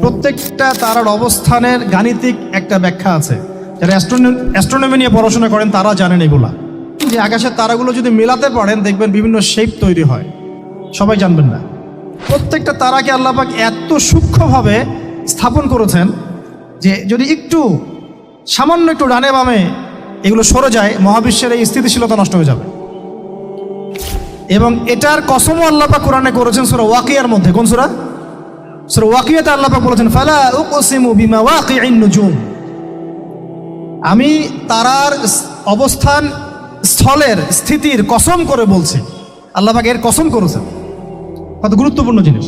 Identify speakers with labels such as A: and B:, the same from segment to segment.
A: প্রত্যেকটা তারার অবস্থানের গাণিতিক একটা ব্যাখ্যা আছে। যারা অ্যাস্ট্রোনমি নিয়ে পড়াশোনা করেন, তারা জানেন এগুলা। যে আকাশের তারাগুলো যদি মেলাতে পারেন, দেখবেন বিভিন্ন শেপ তৈরি হয়। সবাই জানবেন না। প্রত্যেকটা তারাকে আল্লাপাক এত সূক্ষ্মভাবে স্থাপন করেছেন যে যদি একটু, সামান্য একটু ডানে বামে এগুলো সরে যায়, মহাবিশ্বের এই স্থিতিশীলতা নষ্ট হয়ে যাবে। এবং এটার কসমও আল্লাপাক কোরআনে করেছেন সুরা ওয়াকিয়ার মধ্যে। কোন সুরা? সুরা ওয়াকিয়াতে আল্লাপাক বলেছেন, ফালা উকসিমু বিমা ওয়াকিইন নুজুম. আমি তারার অবস্থান, স্থলের স্থিতির কসম করে বলছি। আল্লাপাক এর কসম করেছেন। কত গুরুত্বপূর্ণ জিনিস।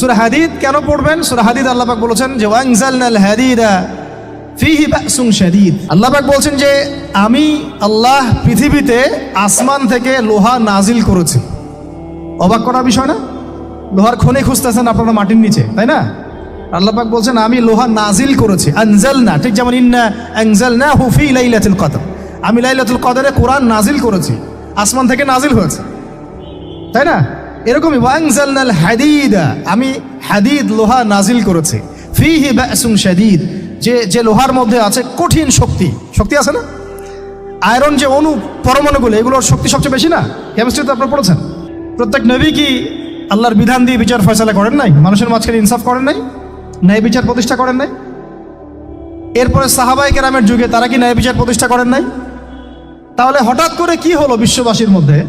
A: সুরা হাদিদ কেন পড়বেন? সুরা হাদিদ আল্লাপাক বলেছেন যে ওয়াংজালনাল হাদিদা ফিহি বাসুং শাদীদ। আল্লাপাক বলছেন যে, আমি আল্লাহ পৃথিবীতে আসমান থেকে লোহা নাজিল করেছি। অবাক করার বিষয় না? লোহার খনি খুঁজতেছেন আপনারা মাটির নিচে, তাই না? আল্লাপাক বলছেন, আমি লোহা নাজিল করেছি আনজাল না ঠিক যেমন, ইন্না আনজাল না হুফি লাইলাতুল কদর। আমি লাইলাতুল কদরে কোরআন নাজিল করেছি, আসমান থেকে নাজিল হয়েছে। তাই না? এরকমই ওয়াংজালনাল হাদিদা। আমি হাদিদ, লোহা নাজিল করেছি। ফিহি বাসুন শাদীদ। যে যে লোহার মধ্যে আছে কঠিন শক্তি শক্তি আছে না? আয়রন যে অনু পরমাণুগুলো, এগুলোর শক্তি সবচেয়ে বেশি না? কেমিস্ট্রিতে আপনারা পড়েছেন? প্রত্যেক নবী কি আল্লাহর বিধান দিয়ে বিচার ফয়সালা করেন নাই? মানুষের মাঝখানে ইনসাফ করেন নাই? ন্যায় বিচার প্রতিষ্ঠা করেন নাই? এরপরে সাহাবাই কেরামের যুগে তারা কি ন্যায় বিচার প্রতিষ্ঠা করেন নাই? তাহলে হঠাৎ করে কি হলো বিশ্ববাসীর মধ্যে?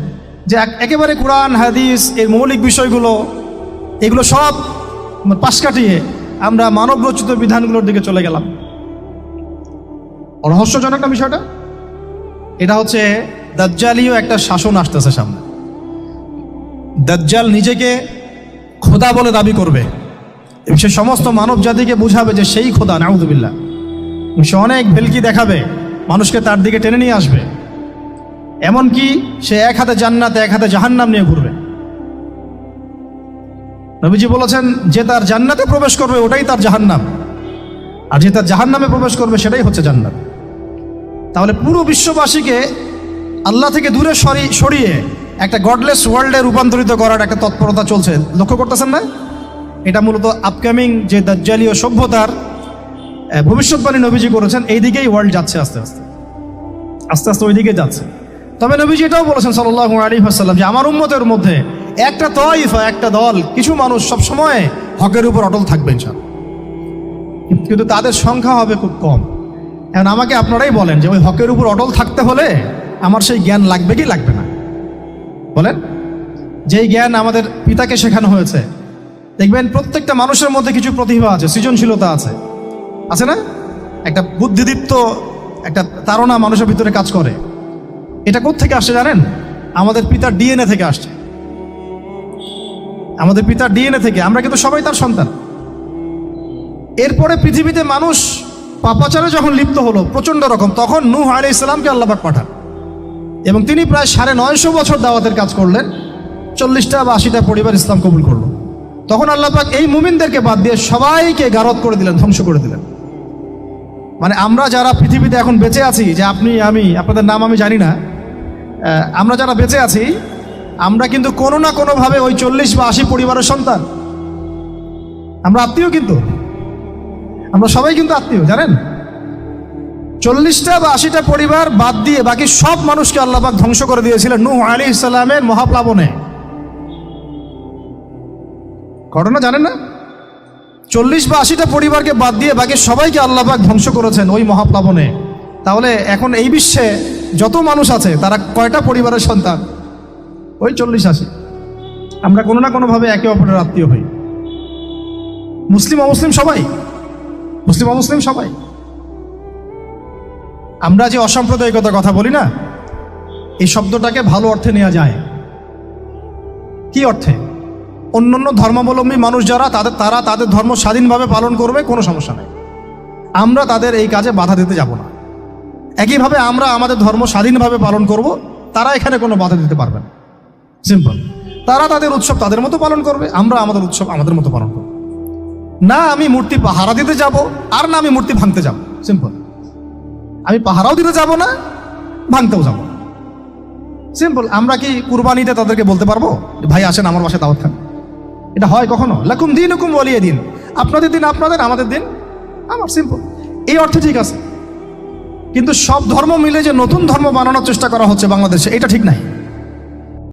A: যে একেবারে কোরআন, হাদিস, এর মৌলিক বিষয়গুলো, এগুলো সব পাশ কাটিয়ে আমরা মানব রচিত বিধানগুলোর দিকে চলে গেলাম। রহস্যজনক না বিষয়টা? এটা হচ্ছে দাজ্জালীয় একটা শাসন আসতেছে সামনে। দাজ্জাল নিজেকে খোদা বলে দাবি করবে। সে সমস্ত মানব জাতিকে বুঝাবে যে সেই খোদা নাউদুবিল্লাহ সে অনেক ভেলকি দেখাবে, মানুষকে তার দিকে টেনে নিয়ে আসবে। এমনকি সে এক হাতে জান্নাতে, এক হাতে জাহান্নাম নিয়ে ঘুরবে। নবীজি বলেছেন, যে তার জান্নাতে প্রবেশ করবে, ওটাই তার জাহান্নাম। আর যে তার জাহান্নামে প্রবেশ করবে, সেটাই হচ্ছে জান্নাত। তাহলে পুরো বিশ্ববাসীকে আল্লাহ থেকে দূরে সরি, সরিয়ে একটা গডলেস ওয়ার্ল্ডে রূপান্তরিত করার একটা তৎপরতা চলছে। লক্ষ্য করতেছেন না এটা মূলত আপকামিং যে দাজ্জালীয় সভ্যতার ভবিষ্যৎবাণী নবীজি করেছেন এই দিকেই ওয়ার্ল্ড যাচ্ছে আস্তে আস্তে। আস্তে আস্তে ওই দিকে যাচ্ছে। তবে নবীজি এটাও বলেছেন সাল্লাহ আলী হাসাল্লাম যে আমার উম্মতের মধ্যে একটা তয়ফা একটা দল, কিছু মানুষ সব সময় হকের উপর অটল থাকবেন সব কিন্তু তাদের সংখ্যা হবে খুব কম। এখন আমাকে আপনারাই বলেন যে ওই হকের উপর অটল থাকতে হলে আমার সেই জ্ঞান লাগবে কি লাগবে না? বলেন, যেই জ্ঞান আমাদের পিতাকে শেখানো হয়েছে, দেখবেন প্রত্যেকটা মানুষের মধ্যে কিছু প্রতিভা আছে, সৃজনশীলতা আছে। আছে না? একটা বুদ্ধিদীপ্ত, একটা তারা মানুষের ভিতরে কাজ করে। এটা থেকে আসছে জানেন? আমাদের পিতার ডিএনএ থেকে আসছে। আমাদের পিতার ডিএনএ থেকে, আমরা কিন্তু সবাই তার সন্তান। এরপরে পৃথিবীতে মানুষ পাপাচারে যখন লিপ্ত হলো, প্রচণ্ড রকম, তখন নূহ আলি ইসলামকে আল্লাপাক পাঠান। এবং তিনি প্রায় সাড়ে নয়শো বছর দাওয়াতের কাজ করলেন। চল্লিশটা বা আশিটা পরিবার ইসলাম কবুল করল। তখন আল্লাপাক এই মুমিনদেরকে বাদ দিয়ে সবাইকে গারদ করে দিলেন, ধ্বংস করে দিলেন। মানে আমরা যারা পৃথিবীতে এখন বেঁচে আছি, যে আপনি, আমি, আপনাদের নাম আমি জানি না আমরা যারা বেঁচে আছি, আমরা কিন্তু কোনো না কোনোভাবে ওই চল্লিশ বা আশি পরিবারের সন্তান। আমরা আত্মীয় কিন্তু। আমরা সবাই কিন্তু আত্মীয়, জানেন? চল্লিশটা বা আশিটা পরিবার বাদ দিয়ে বাকি সব মানুষকে আল্লাহবাক ধ্বংস করে দিয়েছিলেন নূহ আলী ইসলামের মহাপ্লাবনে। ঘটনা জানেন না? চল্লিশ বা আশিটা পরিবারকে বাদ দিয়ে বাকি সবাইকে আল্লাহবাক ধ্বংস করেছেন ওই মহাপ্লাবনে। তাহলে এখন এই বিশ্বে যত মানুষ আছে, তারা কয়টা পরিবারের সন্তান? ওই চল্লিশ, আশি। আমরা কোনো না কোনোভাবে একে অপরের আত্মীয় হই। মুসলিম, অমুসলিম সবাই? মুসলিম, অমুসলিম সবাই? আমরা যে অসাম্প্রদায়িকতার কথা বলি না, এই শব্দটাকে ভালো অর্থে নেওয়া যায়। কি অর্থে? অন্য অন্য ধর্মাবলম্বী মানুষ যারা, তাদের, তারা তাদের ধর্ম স্বাধীনভাবে পালন করবে, কোনো সমস্যা নেই। আমরা তাদের এই কাজে বাধা দিতে যাব না। একইভাবে আমরা আমাদের ধর্ম স্বাধীনভাবে পালন করব, তারা এখানে কোনো বাধা দিতে পারবে না। সিম্পল তারা তাদের উৎসব তাদের মতো পালন করবে, আমরা আমাদের উৎসব আমাদের মতো পালন করব। না আমি মূর্তি পাহারা দিতে যাব, আর না আমি মূর্তি ভাঙতে যাব। সিম্পল আমি পাহারাও দিতে যাব না, ভাঙতেও যাব। সিম্পল আমরা কি কুরবানিতে তাদেরকে বলতে পারব? ভাই, আসেন, আমার বাসায় দাওয়াত খান। এটা হয় কখনো? লাকুম দিন হুকুম বলিয়ে দিন। আপনাদের দিন আপনাদের, আমাদের দিন। আমার সিম্পল এই অর্থে ঠিক আছে। কিন্তু সব ধর্ম মিলে যে নতুন ধর্ম বানানোর চেষ্টা করা হচ্ছে বাংলাদেশে, এটা ঠিক নাই।